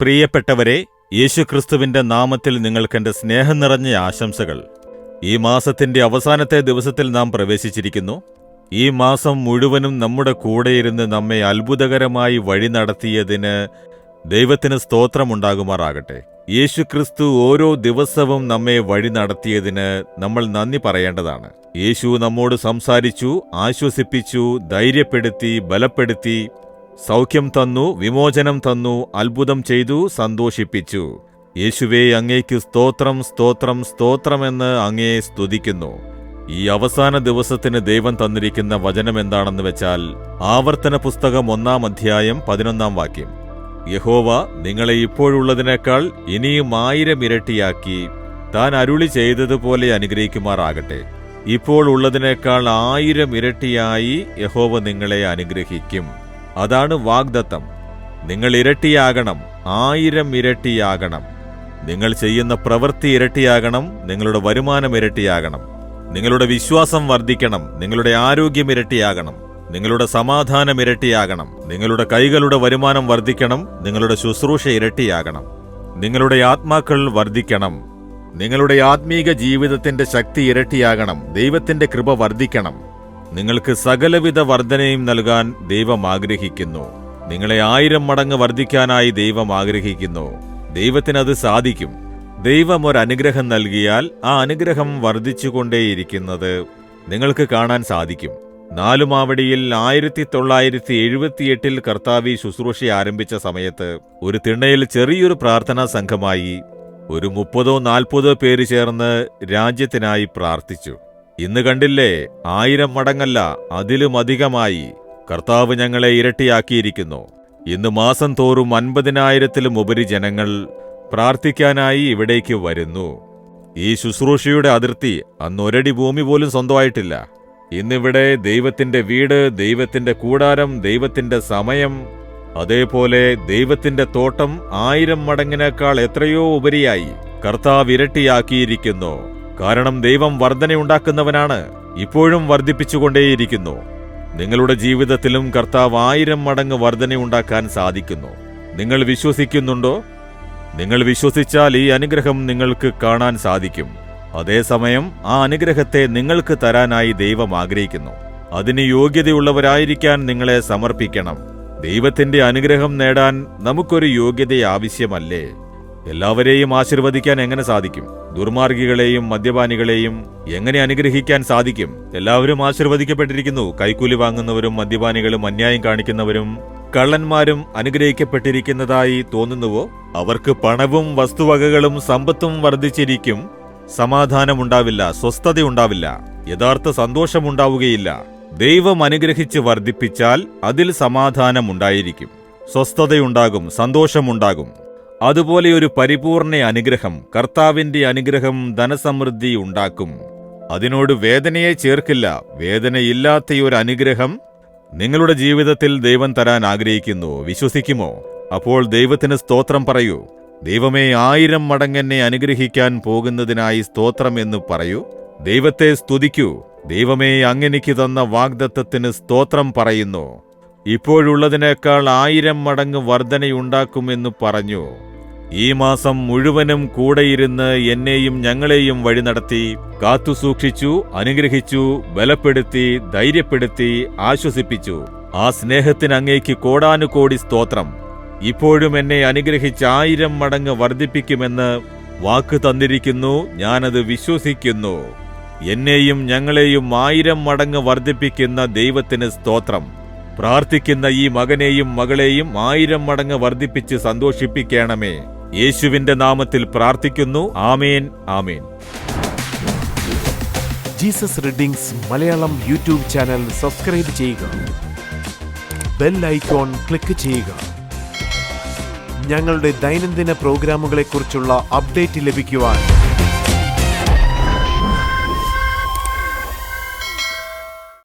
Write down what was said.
പ്രിയപ്പെട്ടവരെ യേശുക്രിസ്തുവിന്റെ നാമത്തിൽ നിങ്ങൾക്കെന്റെ സ്നേഹം നിറഞ്ഞ ആശംസകൾ. ഈ മാസത്തിന്റെ അവസാനത്തെ ദിവസത്തിൽ നാം പ്രവേശിച്ചിരിക്കുന്നു. ഈ മാസം മുഴുവനും നമ്മുടെ കൂടെയിരുന്ന് നമ്മെ അത്ഭുതകരമായി വഴി നടത്തിയതിന് ദൈവത്തിന് സ്തോത്രമുണ്ടാകുമാറാകട്ടെ. യേശുക്രിസ്തു ഓരോ ദിവസവും നമ്മെ വഴി നടത്തിയതിന് നമ്മൾ നന്ദി പറയേണ്ടതാണ്. യേശു നമ്മോട് സംസാരിച്ചു ആശ്വസിപ്പിച്ചു ധൈര്യപ്പെടുത്തി ബലപ്പെടുത്തി സൗഖ്യം തന്നു വിമോചനം തന്നു അത്ഭുതം ചെയ്തു സന്തോഷിപ്പിച്ചു. യേശുവേ അങ്ങേക്ക് സ്തോത്രം സ്തോത്രം സ്തോത്രമെന്ന് അങ്ങയെ സ്തുതിക്കുന്നു. ഈ അവസാന ദിവസത്തിന് ദൈവം തന്നിരിക്കുന്ന വചനം എന്താണെന്ന് വെച്ചാൽ ആവർത്തന പുസ്തകം ഒന്നാം അധ്യായം പതിനൊന്നാം വാക്യം. യഹോവ നിങ്ങളെ ഇപ്പോഴുള്ളതിനേക്കാൾ ഇനിയും ആയിരം ഇരട്ടിയാക്കി താൻ അരുളി ചെയ്തതുപോലെ അനുഗ്രഹിക്കുമാറാകട്ടെ. ഇപ്പോൾ ഉള്ളതിനേക്കാൾ ആയിരം ഇരട്ടിയായി യഹോവ നിങ്ങളെ അനുഗ്രഹിക്കും. അതാണ് വാഗ്ദത്തം. നിങ്ങൾ ഇരട്ടിയാകണം ആയിരം ഇരട്ടിയാകണം. നിങ്ങൾ ചെയ്യുന്ന പ്രവൃത്തി ഇരട്ടിയാകണം നിങ്ങളുടെ വരുമാനം ഇരട്ടിയാകണം. നിങ്ങളുടെ വിശ്വാസം വർദ്ധിക്കണം നിങ്ങളുടെ ആരോഗ്യം ഇരട്ടിയാകണം. നിങ്ങളുടെ സമാധാനം ഇരട്ടിയാകണം. നിങ്ങളുടെ കൈകളുടെ വരുമാനം വർദ്ധിക്കണം നിങ്ങളുടെ ശുശ്രൂഷ ഇരട്ടിയാകണം. നിങ്ങളുടെ ആത്മാക്കൾ വർദ്ധിക്കണം. നിങ്ങളുടെ ആത്മീക ജീവിതത്തിന്റെ ശക്തി ഇരട്ടിയാകണം ദൈവത്തിന്റെ കൃപ വർദ്ധിക്കണം. നിങ്ങൾക്ക് സകലവിധ വർധനയും നൽകാൻ ദൈവം ആഗ്രഹിക്കുന്നു. നിങ്ങളെ ആയിരം മടങ്ങ് വർദ്ധിക്കാനായി ദൈവം ആഗ്രഹിക്കുന്നു. ദൈവത്തിനത് സാധിക്കും. ദൈവം ഒരു അനുഗ്രഹം നൽകിയാൽ ആ അനുഗ്രഹം വർദ്ധിച്ചുകൊണ്ടേയിരിക്കുന്നത് നിങ്ങൾക്ക് കാണാൻ സാധിക്കും. നാലുമാവടിയിൽ ആയിരത്തി തൊള്ളായിരത്തി എഴുപത്തിയെട്ടിൽ കർത്താവി ശുശ്രൂഷ ആരംഭിച്ച സമയത്ത് ഒരു തിണ്ണയിൽ ചെറിയൊരു പ്രാർത്ഥനാ സംഘമായി ഒരു മുപ്പതോ നാൽപ്പതോ പേര് ചേർന്ന് രാജ്യത്തിനായി പ്രാർത്ഥിച്ചു. ഇന്ന് കണ്ടില്ലേ ആയിരം മടങ്ങല്ല അതിലും അധികമായി. കർത്താവ് ഞങ്ങളെ ഇരട്ടിയാക്കിയിരിക്കുന്നു. ഇന്ന് മാസം തോറും അൻപതിനായിരത്തിലും ഉപരി ജനങ്ങൾ പ്രാർത്ഥിക്കാനായി ഇവിടേക്ക് വരുന്നു. ഈ ശുശ്രൂഷയുടെ അതിർത്തി അന്നൊരടി ഭൂമി പോലും സ്വന്തമായിട്ടില്ല. ഇന്നിവിടെ ദൈവത്തിന്റെ വീട് ദൈവത്തിന്റെ കൂടാരം ദൈവത്തിന്റെ സമയം അതേപോലെ ദൈവത്തിന്റെ തോട്ടം ആയിരം മടങ്ങിനേക്കാൾ എത്രയോ ഉപരിയായി കർത്താവ് ഇരട്ടിയാക്കിയിരിക്കുന്നു. കാരണം ദൈവം വർധനയുണ്ടാക്കുന്നവനാണ് ഇപ്പോഴും വർദ്ധിപ്പിച്ചുകൊണ്ടേയിരിക്കുന്നു നിങ്ങളുടെ ജീവിതത്തിലും കർത്താവ് ആയിരം മടങ്ങ് വർധനയുണ്ടാക്കാൻ സാധിക്കുന്നു. നിങ്ങൾ വിശ്വസിക്കുന്നുണ്ടോ? നിങ്ങൾ വിശ്വസിച്ചാൽ ഈ അനുഗ്രഹം നിങ്ങൾക്ക് കാണാൻ സാധിക്കും. അതേസമയം ആ അനുഗ്രഹത്തെ നിങ്ങൾക്ക് തരാനായി ദൈവം ആഗ്രഹിക്കുന്നു. അതിന് യോഗ്യതയുള്ളവരായിരിക്കാൻ നിങ്ങളെ സമർപ്പിക്കണം. ദൈവത്തിന്റെ അനുഗ്രഹം നേടാൻ നമുക്കൊരു യോഗ്യത ആവശ്യമല്ലേ എല്ലാവരെയും ആശീർവദിക്കാൻ എങ്ങനെ സാധിക്കും? ദുർമാർഗികളെയും മദ്യപാനികളെയും എങ്ങനെ അനുഗ്രഹിക്കാൻ സാധിക്കും? എല്ലാവരും ആശീർവദിക്കപ്പെട്ടിരിക്കുന്നു. കൈക്കൂലി വാങ്ങുന്നവരും മദ്യപാനികളും അന്യായം കാണിക്കുന്നവരും കള്ളന്മാരും അനുഗ്രഹിക്കപ്പെട്ടിരിക്കുന്നതായി തോന്നുന്നുവോ? അവർക്ക് പണവും വസ്തുവകകളും സമ്പത്തും വർദ്ധിച്ചിരിക്കും. സമാധാനമുണ്ടാവില്ല സ്വസ്ഥതയുണ്ടാവില്ല യഥാർത്ഥ സന്തോഷമുണ്ടാവുകയില്ല. ദൈവം അനുഗ്രഹിച്ച് വർദ്ധിപ്പിച്ചാൽ അതിൽ സമാധാനമുണ്ടായിരിക്കും. സ്വസ്ഥതയുണ്ടാകും സന്തോഷമുണ്ടാകും. അതുപോലെ ഒരു പരിപൂർണ അനുഗ്രഹം കർത്താവിന്റെ അനുഗ്രഹം ധനസമൃദ്ധി ഉണ്ടാക്കും. അതിനോട് വേദനയെ ചേർക്കില്ല. വേദനയില്ലാത്തയൊരു അനുഗ്രഹം നിങ്ങളുടെ ജീവിതത്തിൽ ദൈവം തരാൻ ആഗ്രഹിക്കുന്നു. വിശ്വസിക്കുമോ? അപ്പോൾ ദൈവത്തിന് സ്തോത്രം പറയൂ. ദൈവമേ ആയിരം മടങ്ങെന്നെ അനുഗ്രഹിക്കാൻ പോകുന്നതിനായി സ്തോത്രം എന്ന് പറയൂ. ദൈവത്തെ സ്തുതിക്കൂ. ദൈവമേ അങ്ങനെക്ക് തന്ന വാഗ്ദത്തത്തിന് സ്തോത്രം പറയുന്നു. ഇപ്പോഴുള്ളതിനേക്കാൾ ആയിരം മടങ്ങ് വർധനയുണ്ടാക്കുമെന്ന് പറഞ്ഞു. ഈ മാസം മുഴുവനും കൂടെയിരുന്ന് എന്നെയും ഞങ്ങളെയും വഴി നടത്തി കാത്തുസൂക്ഷിച്ചു അനുഗ്രഹിച്ചു ബലപ്പെടുത്തി ധൈര്യപ്പെടുത്തി ആശ്വസിപ്പിച്ചു. ആ സ്നേഹത്തിന് അങ്ങേക്ക് കോടാനുകോടി സ്തോത്രം. ഇപ്പോഴും എന്നെ അനുഗ്രഹിച്ച് ആയിരം മടങ്ങ് വർദ്ധിപ്പിക്കുമെന്ന് വാക്ക് തന്നിരിക്കുന്നു ഞാനത് വിശ്വസിക്കുന്നു. എന്നെയും ഞങ്ങളെയും ആയിരം മടങ്ങ് വർദ്ധിപ്പിക്കുന്ന ദൈവത്തിന് സ്തോത്രം. പ്രാർത്ഥിക്കുന്ന ഈ മകനെയും മകളെയും ആയിരം മടങ്ങ് വർദ്ധിപ്പിച്ച് സന്തോഷിപ്പിക്കണമേ. യേശുവിന്റെ നാമത്തിൽ പ്രാർത്ഥിക്കുന്നു. ആമേൻ ആമേൻ. Jesus readings Malayalam YouTube channel subscribe ചെയ്യുക. ബെൽ ഐക്കോൺ ക്ലിക്ക് ചെയ്യുക. ഞങ്ങളുടെ ദൈനംദിന പ്രോഗ്രാമുകളെക്കുറിച്ചുള്ള അപ്ഡേറ്റ് ലഭിക്കുവാൻ